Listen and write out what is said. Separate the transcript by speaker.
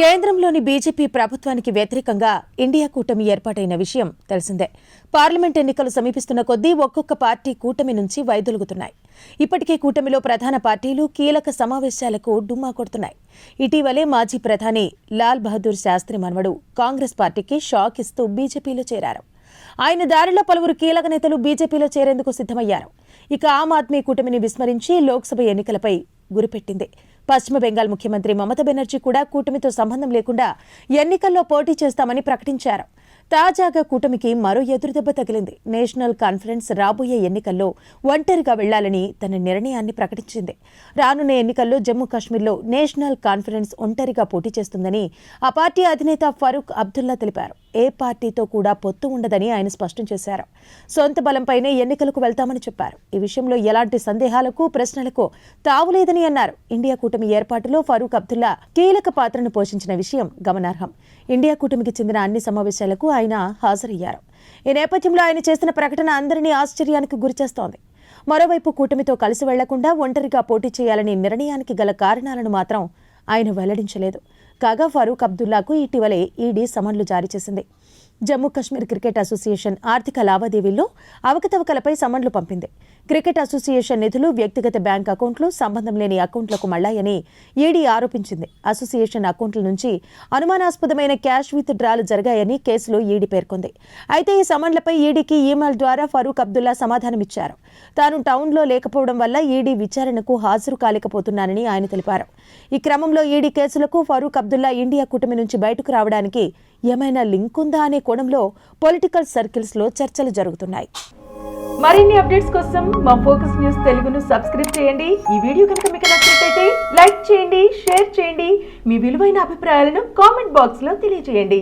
Speaker 1: కేంద్రంలోని బీజేపీ ప్రభుత్వానికి వ్యతిరేకంగా ఇండియా కూటమి ఏర్పాటైన విషయం తెలిసిందే. పార్లమెంట్ ఎన్నికలు సమీపిస్తున్న కొద్దీ ఒక్కొక్క పార్టీ కూటమి నుంచి వైదొలుగుతున్నాయి. ఇప్పటికే కూటమిలో ప్రధాన పార్టీలు కీలక సమావేశాలకు డుమ్మా కొడుతున్నాయి. ఇటీవలే మాజీ ప్రధాని లాల్ బహదూర్ శాస్త్రి మనవడు కాంగ్రెస్ పార్టీకి షాక్ ఇస్తూ బీజేపీలో చేరారు. ఆయన దారిలో పలువురు కీలక నేతలు బీజేపీలో చేరేందుకు సిద్ధమయ్యారు. ఇక ఆమ్ ఆద్మీ కూటమిని విస్మరించి లోక్సభ ఎన్నికలపై గురిపెట్టింది. పశ్చిమ బెంగాల్ ముఖ్యమంత్రి మమతా బెనర్జీ కూడా కూటమితో సంబంధం లేకుండా ఎన్నికల్లో పోటీ చేస్తామని ప్రకటించారు. తాజాగా కూటమికి మరో ఎదురుదెబ్బ తగిలింది. నేషనల్ కాన్ఫరెన్స్ రాబోయే ఎన్నికల్లో ఒంటరిగా వెళ్ళాలని తన నిర్ణయాన్ని ప్రకటించింది. రానున్న ఎన్నికల్లో జమ్మూ కాశ్మీర్లో నేషనల్ కాన్ఫరెన్స్ ఒంటరిగా పోటీ చేస్తుందని ఆ పార్టీ అధినేత ఫరూక్ అబ్దుల్లా తెలిపారు. ఏ పార్టీతో కూడా పొత్తు ఉండదని ఆయన స్పష్టం చేశారు. సొంత బలంపైనే ఎన్నికలకు వెళ్తామని చెప్పారు. ఈ విషయంలో ఎలాంటి సందేహాలకు ప్రశ్నలకు తావులేదని అన్నారు. ఇండియా కూటమి ఏర్పాటులో ఫరూక్ అబ్దుల్లా కీలక పాత్రను పోషించిన విషయం గమనార్హం. ఇండియా కూటమికి చెందిన అన్ని సమావేశాలకు ఆయన హాజరయ్యారు. ఈ నేపథ్యంలో ఆయన చేసిన ప్రకటన అందరినీ ఆశ్చర్యానికి గురిచేస్తోంది మరోవైపు కూటమితో కలిసి వెళ్ళకుండా ఒంటరిగా పోటీ చేయాలని నిర్ణయానికి గల కారణాలను మాత్రం ఆయన వెల్లడించలేదు. కాగా ఫరూక్ అబ్దుల్లాకు ఇటీవలే ఈడీ సమన్లు జారీ చేసింది. జమ్మూ కశ్మీర్ క్రికెట్ అసోసియేషన్ ఆర్థిక లావాదేవీల్లో అవకతవకలపై సమన్లు పంపింది. క్రికెట్ అసోసియేషన్ నిధులు వ్యక్తిగత బ్యాంక్ అకౌంట్లు సంబంధం లేని అకౌంట్లకు మళ్ళాయని ఈడీ ఆరోపించింది. అసోసియేషన్ అకౌంట్ల నుంచి అనుమానాస్పదమైన క్యాష్ విత్ డ్రాలు జరిగాయని కేసులో ఈడీ పేర్కొంది. అయితే ఈ సమన్లపై ఈడీకి ఈమెయిల్ ద్వారా ఫరూక్ అబ్దుల్లా సమాధానమిచ్చారు. తాను టౌన్లో లేకపోవడం వల్ల ఈడీ విచారణకు హాజరు కాలేకపోతున్నానని ఆయన తెలిపారు. ఈ క్రమంలో ఈడీ కేసులకు ఫరూక్ అబ్దుల్లా ఇండియా కూటమి నుంచి బయటకు రావడానికి ఏమైనా లింక్ ఉందా అనే కోణంలో పొలిటికల్ సర్కిల్స్లో చర్చలు జరుగుతున్నాయి.
Speaker 2: మరిన్ని అప్డేట్స్ కోసం మా ఫోకస్ న్యూస్ తెలుగును సబ్స్క్రైబ్ చేయండి. ఈ వీడియో కనుక మీకు నచ్చినట్లయితే లైక్ చేయండి షేర్ చేయండి. మీ విలువైన అభిప్రాయాలను కామెంట్ బాక్స్లో తెలియజేయండి.